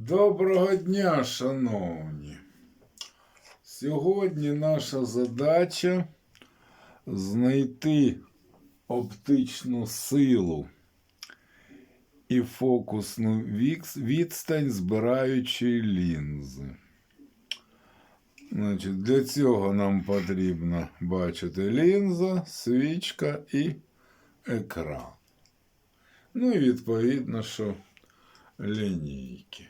Доброго дня, шановні. Сьогодні наша задача знайти оптичну силу і фокусну відстань збираючої лінзи. Значить, для цього нам потрібно бачити лінза, свічка і екран. Ну і відповідно, що лінійки.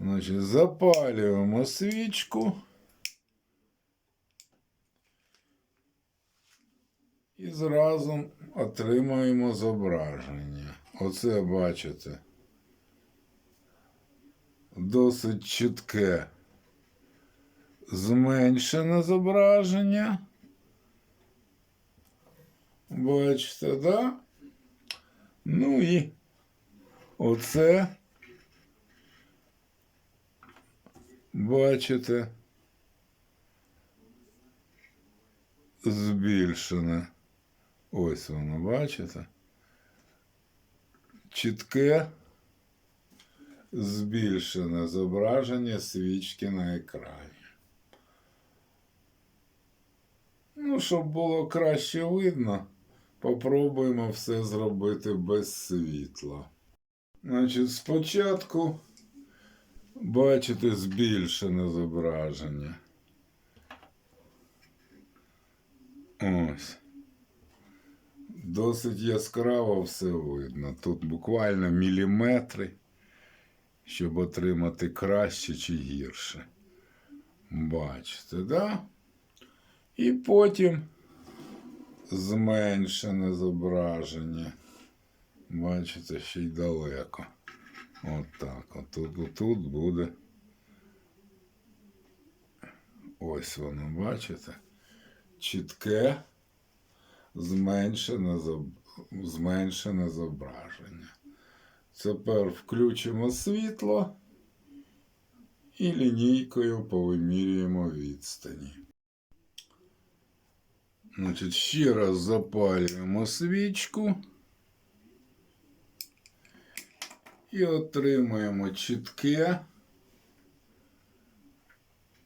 Значить, запалюємо свічку. І зразу отримуємо зображення. Оце бачите. Досить чітке зменшене зображення. Бачите, да? Ну і оце бачите збільшене. Ось воно, бачите? Чітке збільшене зображення свічки на екрані. Ну, щоб було краще видно, попробуємо все зробити без світла. Значить, спочатку бачите збільшене зображення. Ось. Досить яскраво все видно. Тут буквально міліметри, щоб отримати краще чи гірше. Бачите, да? І потім зменшене зображення. Бачите, ще й далеко. От так. Отут, отут буде. Ось воно, бачите? Чітке зменшене, зменшене зображення. Тепер включимо світло і лінійкою повимірюємо відстані. Значить, ще раз запалюємо свічку і отримуємо чітке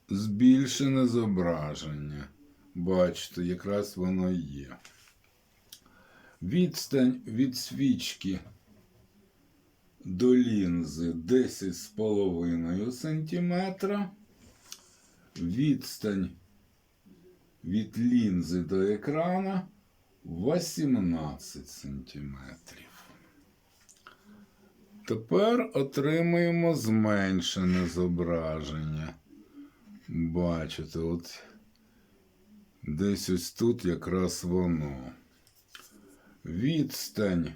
збільшене зображення. Бачите, якраз воно є. Відстань від свічки до лінзи 10,5 см. Відстань від лінзи до екрана 18 см. Тепер отримуємо зменшене зображення. Бачите, от десь ось тут якраз воно. Відстань.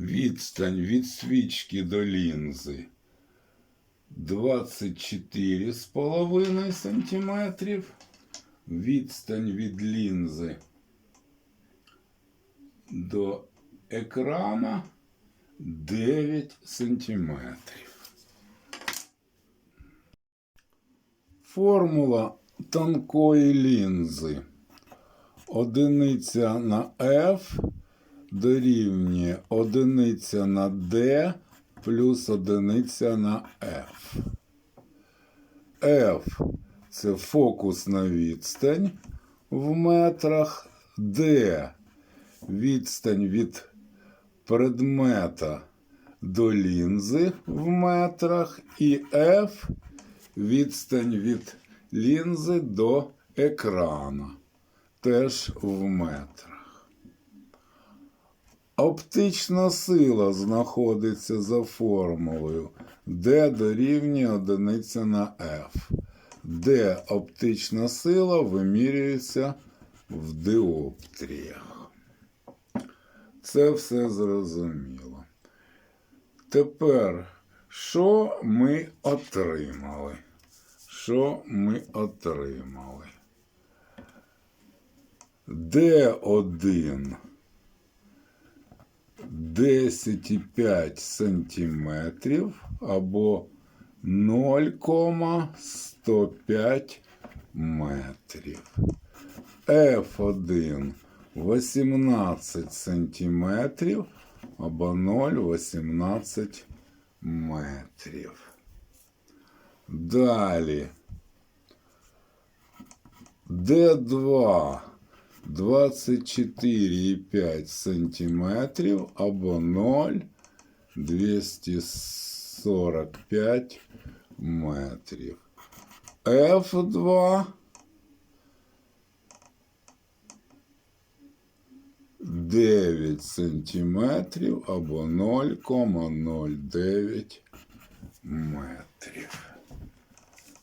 Відстань від свічки до лінзи 24,5 см. Відстань від лінзи до екрана 9 см. Формула тонкої лінзи. Одиниця на F дорівнює одиниця на D плюс одиниця на F. F це фокусна відстань в метрах, D відстань від предмета до лінзи в метрах, і F відстань від лінзи до екрана теж в метрах. Оптична сила знаходиться за формулою D дорівнює одиниця на F, де оптична сила вимірюється в диоптріях. Це все зрозуміло. Тепер, що ми отримали? Що ми отримали? Д1 10,5 сантиметрів або 0,105 метрів. F1 18 сантиметрів або 0,18 метрів. Далі. Д2 24,5 сантиметрів або 0,245 метрів. F2 9 сантиметрів або 0,09 метрів.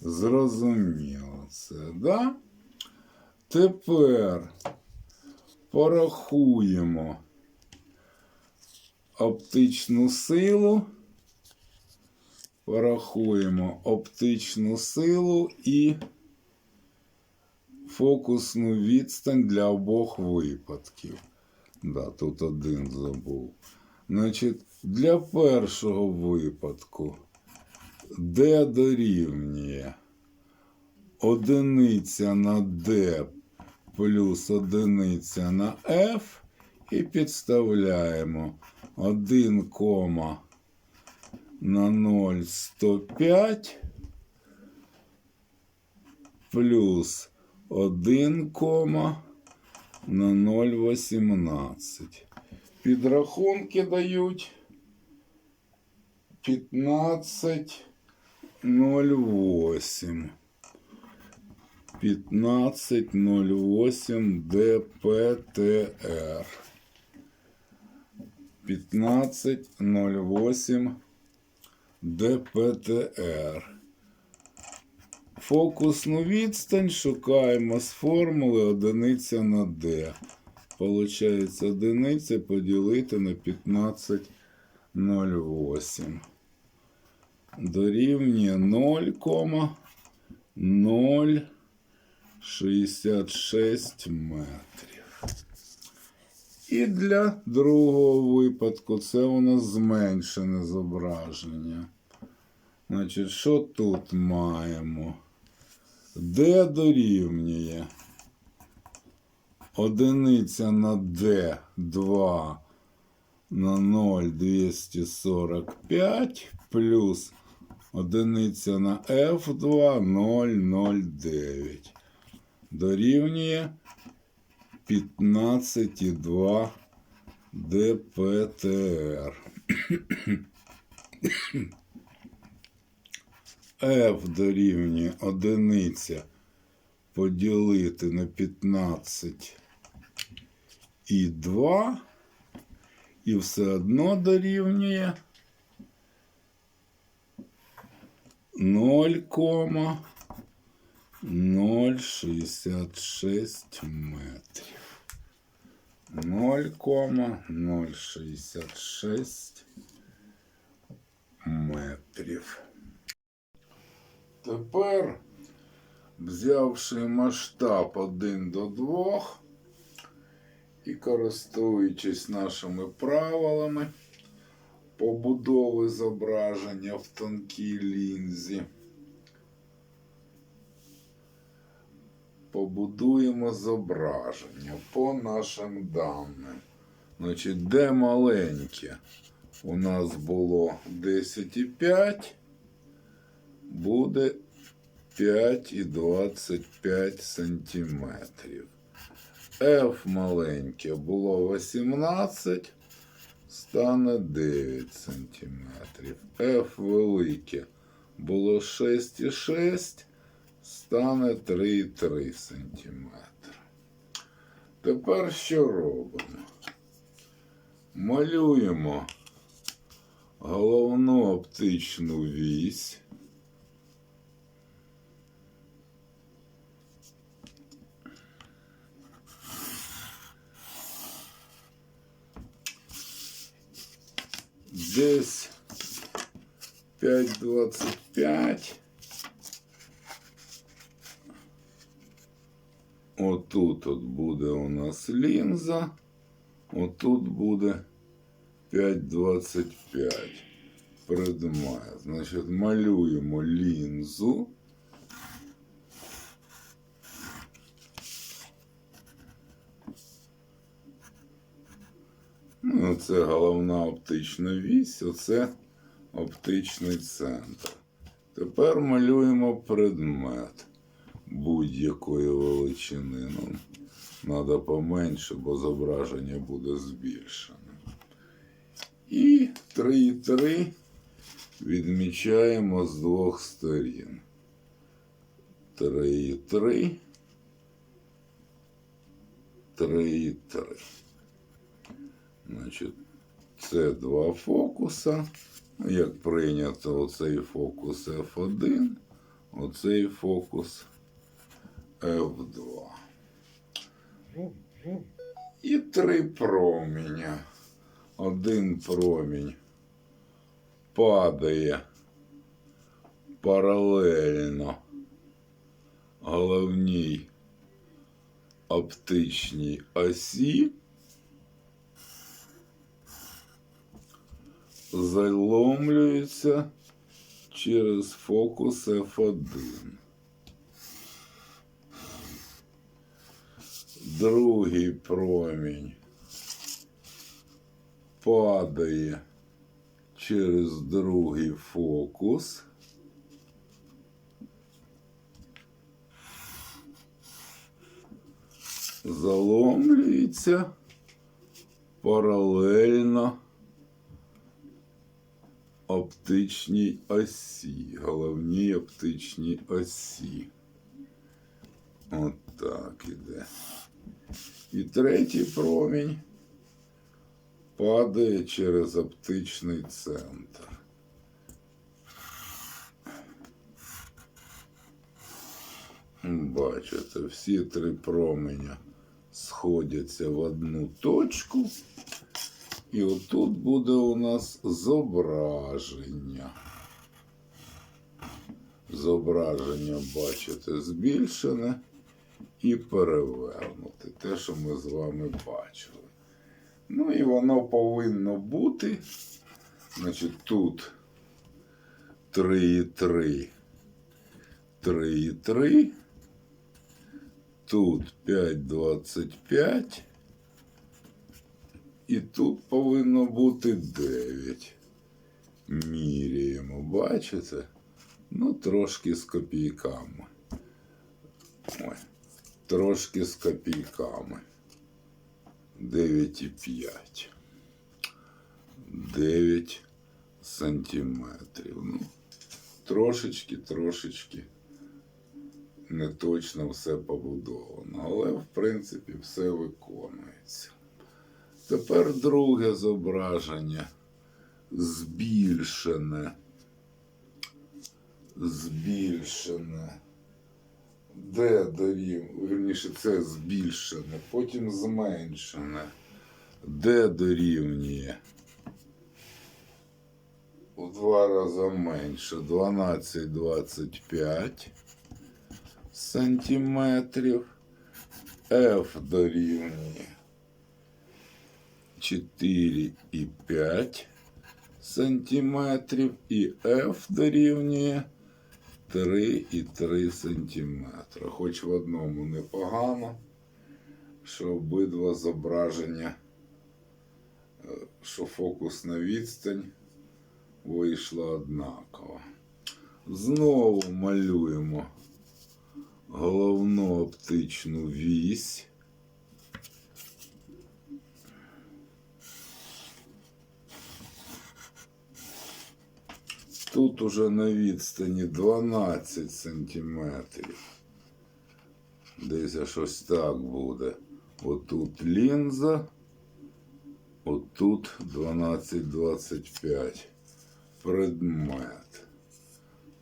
Зрозуміло це, да? Тепер порахуємо оптичну силу. Порахуємо оптичну силу і фокусну відстань для обох випадків. Да, тут один забув. Значить, для першого випадку D дорівнює одиниця на D плюс одиниця на F і підставляємо 1, кома на 0,105 плюс 1, кома на 0,18. Підрахунки дають 15,08. 15,08 ДПТР. 15,08 ДПТР. Фокусну відстань шукаємо з формули одиниця на D. Получається одиниця поділити на 15,08. Дорівнює 0,066 метрів. І для другого випадку це у нас зменшене зображення. Значить, що тут маємо? Д дорівнює одиниця на D 2 на 0,245 плюс одиниця на F2 0,09 дорівнює 15,2 ДПТР. F дорівнює одиниця поділити на 15 і 2, і все одно дорівнює 0,066 метрів. 0,066 метрів. Тепер, взявши масштаб 1 до 2 і користуючись нашими правилами побудови зображення в тонкій лінзі, побудуємо зображення по нашим даним. Значить, де маленьке у нас було 10,5 буде 5,25 сантиметрів. F маленьке було 18, стане 9 сантиметрів. F велике було 6,6, стане 3,3 сантиметри. Тепер що робимо? Малюємо головну оптичну вісь. десь 5,25. Отут от буде у нас лінза. Отут буде 5,25 предмет. Значить, малюємо лінзу. Ну, це головна оптична вісь, оце оптичний центр. Тепер малюємо предмет будь-якої величини. Ну, Треба поменше, бо зображення буде збільшене. І 3,3 відмічаємо з двох сторін. 3,3. 3,3. Значить, це два фокуса. Як прийнято, оцей фокус F1, оцей фокус F2. І три променя. Один промінь падає паралельно головній оптичній осі. заломлюється через фокус F1. Другий промінь падає через другий фокус. Заломлюється паралельно оптичній осі, головній оптичній осі. От так іде. І третій промінь падає через оптичний центр. Бачите, всі три променя сходяться в одну точку. І отут буде у нас зображення. Зображення, бачите, збільшене і перевернуте. Те, що ми з вами бачили. Ну і воно повинно бути. Значить, тут 3,3. 3,3. Тут 5,25. І тут повинно бути 9. Міряємо, бачите? Ну, трошки з копійками. Ой, трошки з копійками. 9,5. 9 сантиметрів. Ну, трошечки, трошечки не точно все побудовано, але в принципі все виконується. Тепер друге зображення збільшене. Збільшене. Де дорівнює, вірніше, це збільшене, потім зменшене. Де дорівнює? У два рази менше. 12,25 сантиметрів. F дорівнює 4,5 сантиметрів і F дорівнює 3,3 см. Хоч в одному непогано, що обидва зображення, е, що фокусна відстань вийшла однаково. Знову малюємо головну оптичну вісь. Тут уже на відстані 12 сантиметрів. Десь щось так буде. Отут лінза, отут 12-25. Предмет.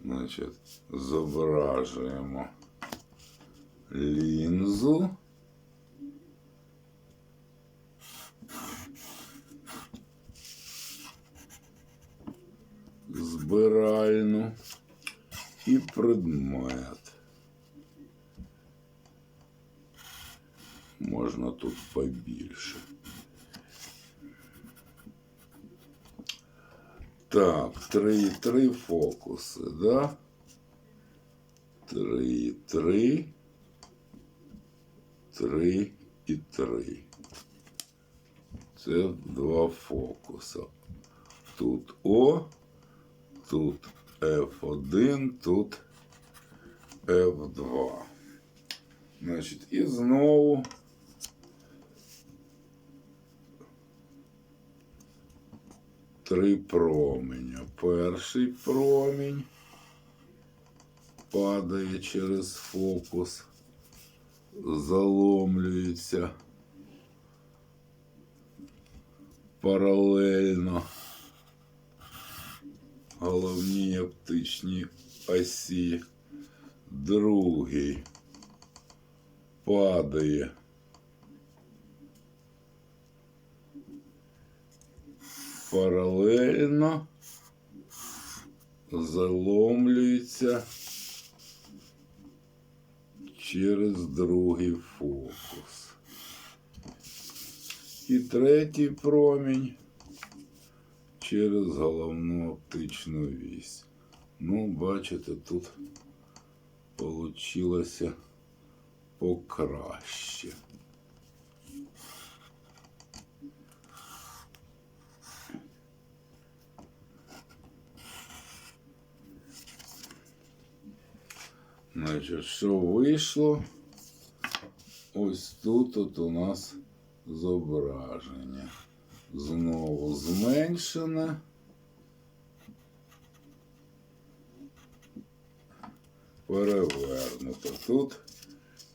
Значить, зображуємо лінзу. Збиральну і предмет. Можна тут побільше. Так, три, три фокуси, да? Три, три, три і три. Це два фокуси. Тут О, тут F1, тут F2. Значить, і знову три променя. Перший промінь падає через фокус, заломлюється паралельно головній оптичній осі. Другий падає паралельно, заломлюється через другий фокус. І третій промінь через головну оптичну вісь. Ну, бачите, тут получилося покраще. Значить, що вийшло? Ось тут от у нас зображення. Знову зменшене. Перевернуто. Тут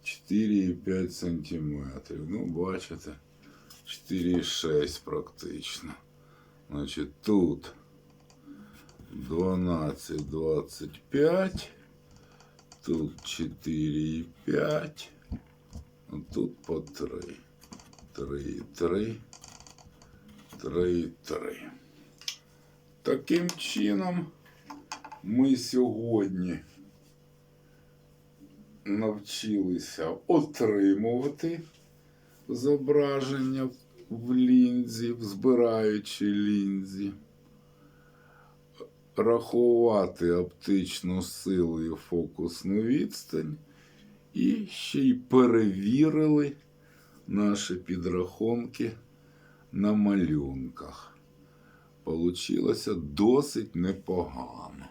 4,5 сантиметрів. Ну, бачите, 4,6 практично. Значить, тут 12,25. Тут 4,5. А тут по 3. 3,3. 3,3. Таким чином ми сьогодні навчилися отримувати зображення в лінзі, в збираючій лінзі, рахувати оптичну силу і фокусну відстань, і ще й перевірили наші підрахунки на малюнках. Получилося досить непогано.